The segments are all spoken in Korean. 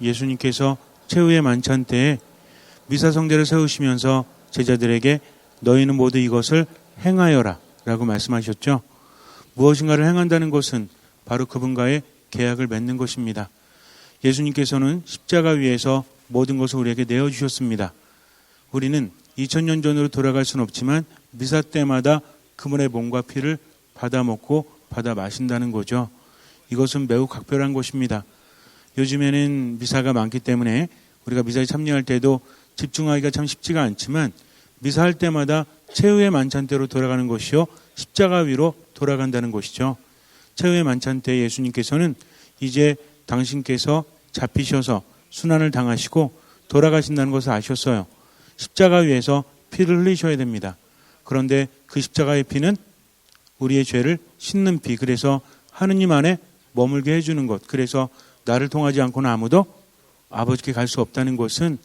예수님께서 최후의 만찬 때에 미사 성대를 세우시면서 제자들에게 너희는 모두 이것을 행하여라 라고 말씀하셨죠. 무엇인가를 행한다는 것은 바로 그분과의 계약을 맺는 것입니다. 예수님께서는 십자가 위에서 모든 것을 우리에게 내어주셨습니다. 우리는 2000년 전으로 돌아갈 수는 없지만 미사 때마다 그분의 몸과 피를 받아 먹고 받아 마신다는 거죠. 이것은 매우 각별한 것입니다. 요즘에는 미사가 많기 때문에 우리가 미사에 참여할 때도 집중하기가 참 쉽지가 않지만 미사할 때마다 최후의 만찬 때로 돌아가는 것이요 십자가 위로 돌아간다는 것이죠. 최후의 만찬 때 예수님께서는 이제 당신께서 잡히셔서 순환을 당하시고 돌아가신다는 것을 아셨어요. 십자가 위에서 피를 흘리셔야 됩니다. 그런데 그 십자가의 피는 우리의 죄를 씻는 피. 그래서 하느님 안에 머물게 해주는 것. 그래서 나를 통하지 않고는 아무도 아버지께 갈 수 없다는 것은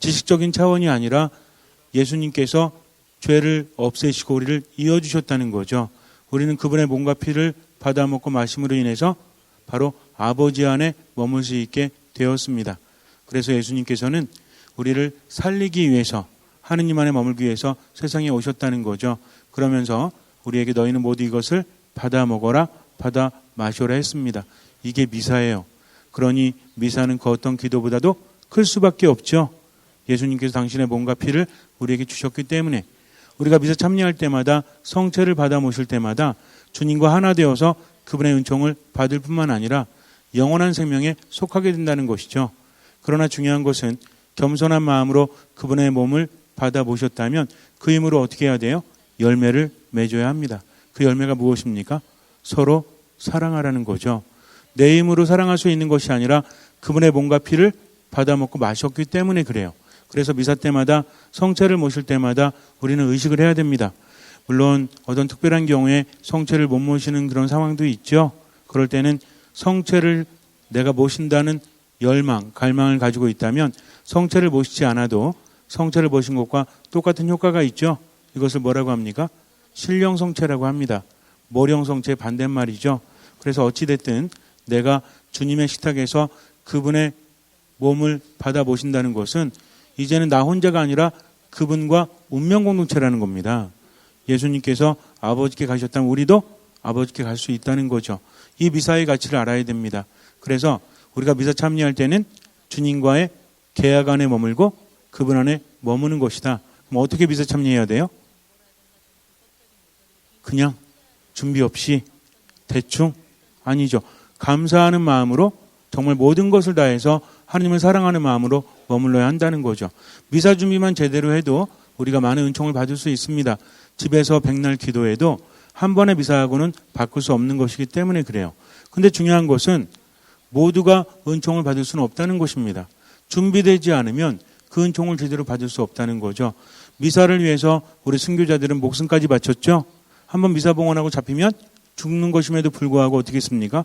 지식적인 차원이 아니라 예수님께서 죄를 없애시고 우리를 이어주셨다는 거죠. 우리는 그분의 몸과 피를 받아 먹고 마심으로 인해서 바로 아버지 안에 머물 수 있게 되었습니다. 그래서 예수님께서는 우리를 살리기 위해서 하느님 안에 머물기 위해서 세상에 오셨다는 거죠. 그러면서 우리에게 너희는 모두 이것을 받아 먹어라, 받아 마셔라 했습니다. 이게 미사예요. 그러니 미사는 그 어떤 기도보다도 클 수밖에 없죠. 예수님께서 당신의 몸과 피를 우리에게 주셨기 때문에 우리가 미사 참여할 때마다 성체를 받아 모실 때마다 주님과 하나 되어서 그분의 은총을 받을 뿐만 아니라 영원한 생명에 속하게 된다는 것이죠. 그러나 중요한 것은 겸손한 마음으로 그분의 몸을 받아 모셨다면 그 힘으로 어떻게 해야 돼요? 열매를 맺어야 합니다. 그 열매가 무엇입니까? 서로 사랑하라는 거죠. 내 힘으로 사랑할 수 있는 것이 아니라 그분의 몸과 피를 받아 먹고 마셨기 때문에 그래요. 그래서 미사 때마다 성체를 모실 때마다 우리는 의식을 해야 됩니다. 물론 어떤 특별한 경우에 성체를 못 모시는 그런 상황도 있죠. 그럴 때는 성체를 내가 모신다는 열망, 갈망을 가지고 있다면 성체를 모시지 않아도 성체를 모신 것과 똑같은 효과가 있죠. 이것을 뭐라고 합니까? 신령 성체라고 합니다. 모령 성체 반대말이죠. 그래서 어찌 됐든 내가 주님의 식탁에서 그분의 몸을 받아 모신다는 것은 이제는 나 혼자가 아니라 그분과 운명 공동체라는 겁니다. 예수님께서 아버지께 가셨다면 우리도 아버지께 갈 수 있다는 거죠. 이 미사의 가치를 알아야 됩니다. 그래서 우리가 미사 참여할 때는 주님과의 계약 안에 머물고 그분 안에 머무는 것이다. 그럼 어떻게 미사 참여해야 돼요? 그냥 준비 없이 대충 아니죠. 감사하는 마음으로 정말 모든 것을 다해서 하나님을 사랑하는 마음으로 머물러야 한다는 거죠. 미사 준비만 제대로 해도 우리가 많은 은총을 받을 수 있습니다. 집에서 백날 기도해도 한 번의 미사하고는 바꿀 수 없는 것이기 때문에 그래요. 근데 중요한 것은 모두가 은총을 받을 수는 없다는 것입니다. 준비되지 않으면 그 은총을 제대로 받을 수 없다는 거죠. 미사를 위해서 우리 순교자들은 목숨까지 바쳤죠. 한번 미사 봉헌하고 잡히면 죽는 것임에도 불구하고 어떻게 했습니까?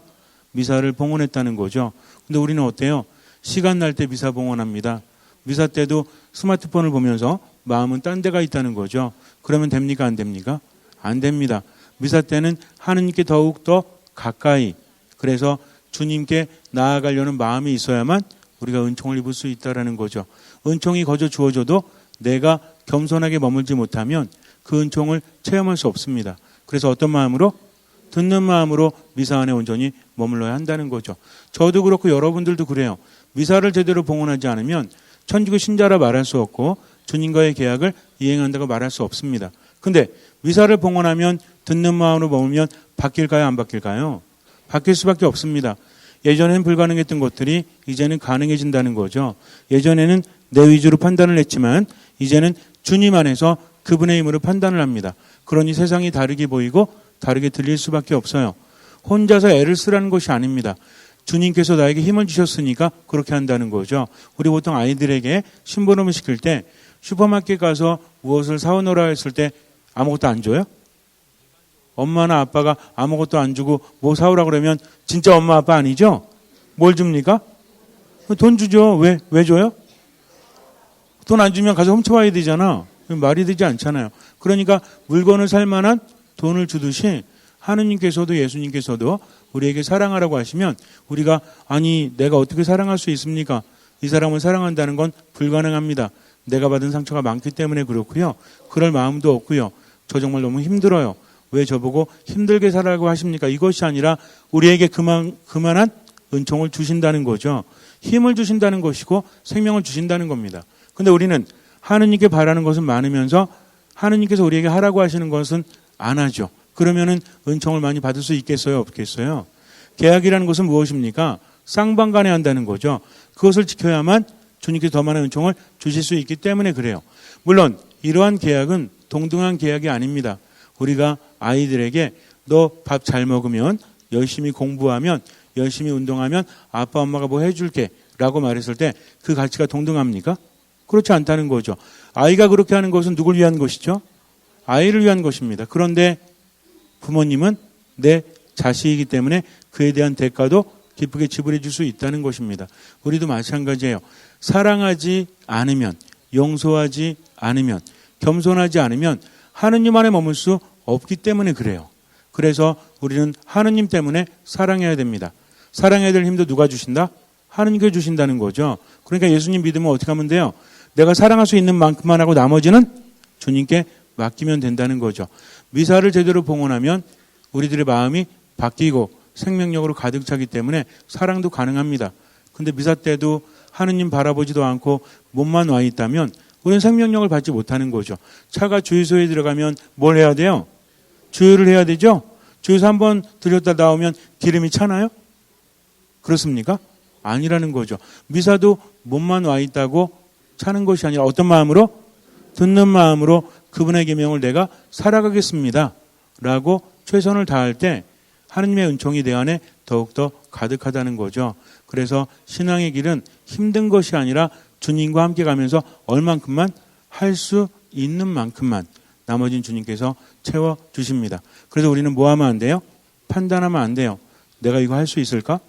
미사를 봉헌했다는 거죠. 근데 우리는 어때요? 시간 날 때 미사 봉헌합니다. 미사 때도 스마트폰을 보면서 마음은 딴 데가 있다는 거죠. 그러면 됩니까? 안 됩니까? 안 됩니다. 미사 때는 하느님께 더욱 더 가까이 그래서 주님께 나아가려는 마음이 있어야만 우리가 은총을 입을 수 있다라는 거죠. 은총이 거저 주어져도 내가 겸손하게 머물지 못하면 그 은총을 체험할 수 없습니다. 그래서 어떤 마음으로 듣는 마음으로 미사 안에 온전히 머물러야 한다는 거죠. 저도 그렇고 여러분들도 그래요. 미사를 제대로 봉헌하지 않으면 천주교 신자라 말할 수 없고 주님과의 계약을 이행한다고 말할 수 없습니다. 근데 미사를 봉헌하면 듣는 마음으로 머물면 바뀔까요? 안 바뀔까요? 바뀔 수밖에 없습니다. 예전에는 불가능했던 것들이 이제는 가능해진다는 거죠. 예전에는 내 위주로 판단을 했지만 이제는 주님 안에서 그분의 힘으로 판단을 합니다. 그러니 세상이 다르게 보이고 다르게 들릴 수밖에 없어요. 혼자서 애를 쓰라는 것이 아닙니다. 주님께서 나에게 힘을 주셨으니까 그렇게 한다는 거죠. 우리 보통 아이들에게 심부름을 시킬 때 슈퍼마켓 가서 무엇을 사오너라 했을 때 아무것도 안 줘요? 엄마나 아빠가 아무것도 안 주고 뭐 사오라 그러면 진짜 엄마 아빠 아니죠? 뭘 줍니까? 돈 주죠. 왜, 왜 줘요? 돈 안 주면 가서 훔쳐와야 되잖아. 말이 되지 않잖아요. 그러니까 물건을 살 만한 돈을 주듯이 하느님께서도 예수님께서도 우리에게 사랑하라고 하시면 우리가 아니 내가 어떻게 사랑할 수 있습니까? 이 사람을 사랑한다는 건 불가능합니다. 내가 받은 상처가 많기 때문에 그렇고요. 그럴 마음도 없고요. 저 정말 너무 힘들어요. 왜 저보고 힘들게 살라고 하십니까? 이것이 아니라 우리에게 그만 그만한 은총을 주신다는 거죠. 힘을 주신다는 것이고 생명을 주신다는 겁니다. 근데 우리는 하느님께 바라는 것은 많으면서 하느님께서 우리에게 하라고 하시는 것은 안 하죠. 그러면은 은총을 많이 받을 수 있겠어요? 없겠어요? 계약이라는 것은 무엇입니까? 쌍방간에 한다는 거죠. 그것을 지켜야만 주님께서 더 많은 은총을 주실 수 있기 때문에 그래요. 물론 이러한 계약은 동등한 계약이 아닙니다. 우리가 아이들에게 너 밥 잘 먹으면 열심히 공부하면 열심히 운동하면 아빠 엄마가 뭐 해줄게 라고 말했을 때 그 가치가 동등합니까? 그렇지 않다는 거죠. 아이가 그렇게 하는 것은 누굴 위한 것이죠? 아이를 위한 것입니다. 그런데 부모님은 내 자식이기 때문에 그에 대한 대가도 기쁘게 지불해 줄 수 있다는 것입니다. 우리도 마찬가지예요. 사랑하지 않으면, 용서하지 않으면, 겸손하지 않으면 하느님 안에 머물 수 없기 때문에 그래요. 그래서 우리는 하느님 때문에 사랑해야 됩니다. 사랑해야 될 힘도 누가 주신다? 하느님께 주신다는 거죠. 그러니까 예수님 믿으면 어떻게 하면 돼요? 내가 사랑할 수 있는 만큼만 하고 나머지는 주님께 맡기면 된다는 거죠. 미사를 제대로 봉헌하면 우리들의 마음이 바뀌고 생명력으로 가득 차기 때문에 사랑도 가능합니다. 근데 미사 때도 하느님 바라보지도 않고 몸만 와 있다면 우리는 생명력을 받지 못하는 거죠. 차가 주유소에 들어가면 뭘 해야 돼요? 주유를 해야 되죠? 주유소 한 번 들렸다 나오면 기름이 차나요? 그렇습니까? 아니라는 거죠. 미사도 몸만 와 있다고 차는 것이 아니라 어떤 마음으로? 듣는 마음으로 그분의 계명을 내가 살아가겠습니다. 라고 최선을 다할 때 하느님의 은총이 내 안에 더욱더 가득하다는 거죠. 그래서 신앙의 길은 힘든 것이 아니라 주님과 함께 가면서 얼만큼만 할 수 있는 만큼만 나머진 주님께서 채워 주십니다. 그래서 우리는 뭐 하면 안 돼요? 판단하면 안 돼요. 내가 이거 할 수 있을까?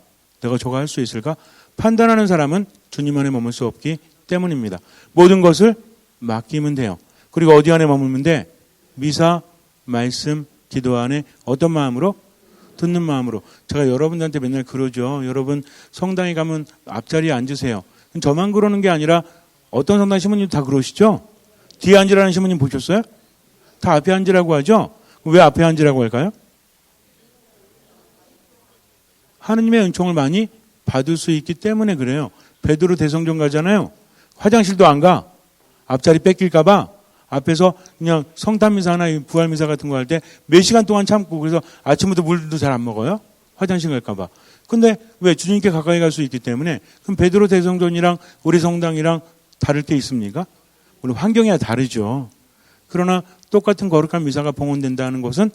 내가 저거 할 수 있을까? 판단하는 사람은 주님 안에 머물 수 없기 때문입니다. 모든 것을 맡기면 돼요. 그리고 어디 안에 머물면 돼? 미사, 말씀, 기도 안에 어떤 마음으로? 듣는 마음으로. 제가 여러분들한테 맨날 그러죠. 여러분 성당에 가면 앞자리에 앉으세요. 저만 그러는 게 아니라 어떤 성당 신부님 다 그러시죠? 뒤에 앉으라는 신부님 보셨어요? 다 앞에 앉으라고 하죠? 왜 앞에 앉으라고 할까요? 하느님의 은총을 많이 받을 수 있기 때문에 그래요. 베드로 대성전 가잖아요. 화장실도 안 가. 앞자리 뺏길까봐 앞에서 그냥 성탄미사나 부활미사 같은 거 할 때 몇 시간 동안 참고 그래서 아침부터 물도 잘 안 먹어요. 화장실 갈까봐. 근데 왜 주님께 가까이 갈 수 있기 때문에 그럼 베드로 대성전이랑 우리 성당이랑 다를 게 있습니까? 물론 환경이 다르죠. 그러나 똑같은 거룩한 미사가 봉헌된다는 것은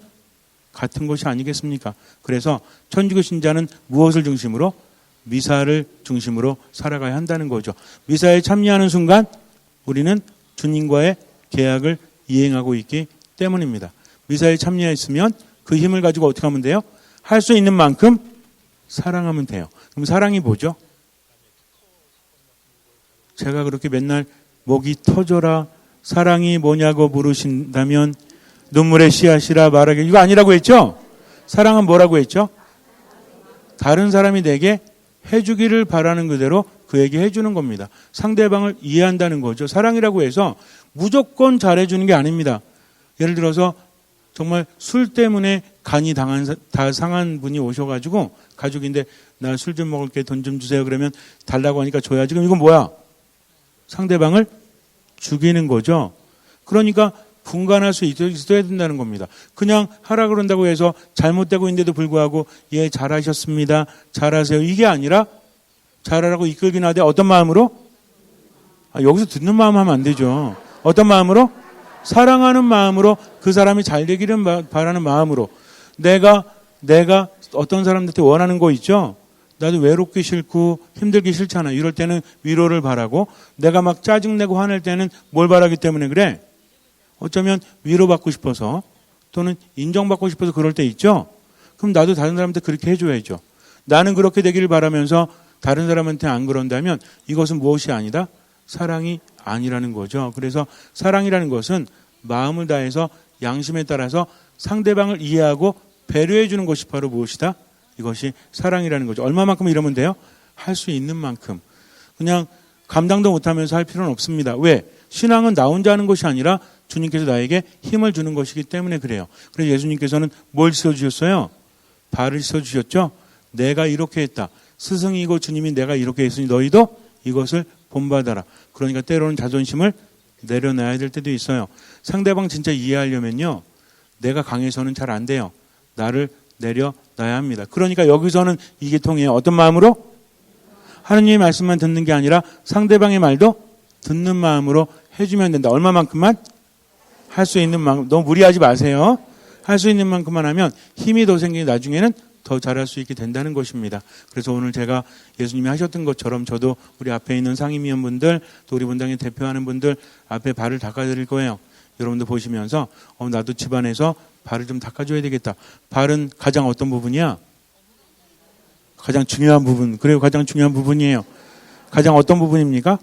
같은 것이 아니겠습니까? 그래서 천주교 신자는 무엇을 중심으로 미사를 중심으로 살아가야 한다는 거죠. 미사에 참여하는 순간 우리는 주님과의 계약을 이행하고 있기 때문입니다. 미사에 참여했으면 그 힘을 가지고 어떻게 하면 돼요? 할 수 있는 만큼 사랑하면 돼요. 그럼 사랑이 뭐죠? 제가 그렇게 맨날 목이 터져라 사랑이 뭐냐고 물으신다면 눈물의 씨앗이라 말하기 이거 아니라고 했죠? 사랑은 뭐라고 했죠? 다른 사람이 내게 해주기를 바라는 그대로 그에게 해주는 겁니다. 상대방을 이해한다는 거죠. 사랑이라고 해서 무조건 잘해주는 게 아닙니다. 예를 들어서 정말 술 때문에 간이 당한, 다 상한 분이 오셔가지고 가족인데 나 술 좀 먹을게 돈 좀 주세요. 그러면 달라고 하니까 줘야지. 그럼 이건 뭐야? 상대방을 죽이는 거죠. 그러니까 분간할 수 있어야 된다는 겁니다. 그냥 하라 그런다고 해서 잘못되고 있는데도 불구하고 예 잘하셨습니다. 잘하세요. 이게 아니라 잘하라고 이끌긴 하되 어떤 마음으로? 아, 여기서 듣는 마음 하면 안 되죠. 어떤 마음으로? 사랑하는 마음으로 그 사람이 잘 되기를 바라는 마음으로 내가 내가 어떤 사람들한테 원하는 거 있죠. 나도 외롭기 싫고 힘들기 싫잖아. 이럴 때는 위로를 바라고 내가 막 짜증내고 화낼 때는 뭘 바라기 때문에 그래? 어쩌면 위로받고 싶어서 또는 인정받고 싶어서 그럴 때 있죠. 그럼 나도 다른 사람한테 그렇게 해줘야죠. 나는 그렇게 되기를 바라면서 다른 사람한테 안 그런다면 이것은 무엇이 아니다? 사랑이 아니라는 거죠. 그래서 사랑이라는 것은 마음을 다해서 양심에 따라서 상대방을 이해하고 배려해 주는 것이 바로 무엇이다? 이것이 사랑이라는 거죠. 얼마만큼 이러면 돼요? 할 수 있는 만큼. 그냥 감당도 못하면서 할 필요는 없습니다. 왜? 신앙은 나 혼자 하는 것이 아니라 주님께서 나에게 힘을 주는 것이기 때문에 그래요. 그래서 예수님께서는 뭘 씻어주셨어요? 발을 씻어주셨죠? 내가 이렇게 했다. 스승이고 주님이 내가 이렇게 했으니 너희도 이것을 본받아라. 그러니까 때로는 자존심을 내려놔야 될 때도 있어요. 상대방 진짜 이해하려면요. 내가 강해서는 잘 안 돼요. 나를 내려놔야 합니다. 그러니까 여기서는 이게 통해요. 어떤 마음으로? 하느님의 말씀만 듣는 게 아니라 상대방의 말도 듣는 마음으로 해주면 된다. 얼마만큼만? 할 수 있는 만큼. 너무 무리하지 마세요. 할 수 있는 만큼만 하면 힘이 더 생기니 나중에는 더 잘할 수 있게 된다는 것입니다. 그래서 오늘 제가 예수님이 하셨던 것처럼 저도 우리 앞에 있는 상임위원분들 또 우리 분당에 대표하는 분들 앞에 발을 닦아드릴 거예요. 여러분들 보시면서 어, 나도 집안에서 발을 좀 닦아줘야 되겠다. 발은 가장 어떤 부분이야? 가장 중요한 부분. 그래요. 가장 중요한 부분이에요. 가장 어떤 부분입니까?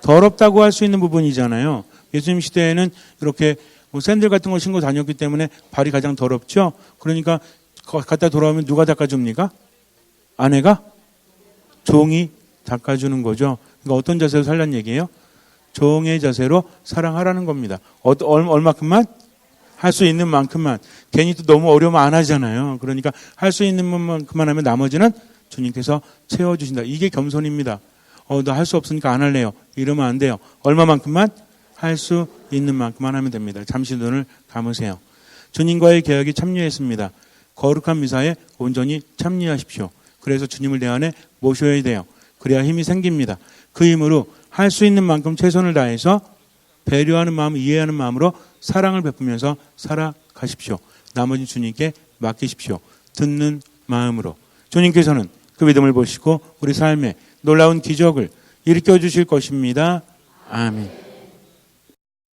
더럽다고 할 수 있는 부분이잖아요. 예수님 시대에는 이렇게 뭐 샌들 같은 걸 신고 다녔기 때문에 발이 가장 더럽죠. 그러니까 거- 갖다 돌아오면 누가 닦아줍니까? 아내가 종이 닦아주는 거죠. 그러니까 어떤 자세로 살란 얘기예요? 종의 자세로 사랑하라는 겁니다. 어, 얼, 얼마큼만? 할 수 있는 만큼만. 괜히 또 너무 어려우면 안 하잖아요. 그러니까 할 수 있는 만큼만 하면 나머지는 주님께서 채워주신다. 이게 겸손입니다. 어, 나 할 수 없으니까 안 할래요. 이러면 안 돼요. 얼마만큼만? 할 수 있는 만큼만 하면 됩니다. 잠시 눈을 감으세요. 주님과의 개혁이 참여했습니다. 거룩한 미사에 온전히 참여하십시오. 그래서 주님을 내 안에 모셔야 돼요. 그래야 힘이 생깁니다. 그 힘으로 할 수 있는 만큼 최선을 다해서 배려하는 마음, 이해하는 마음으로 사랑을 베푸면서 살아가십시오. 나머지 주님께 맡기십시오. 듣는 마음으로. 주님께서는 그 믿음을 보시고 우리 삶에 놀라운 기적을 일으켜 주실 것입니다. 아멘.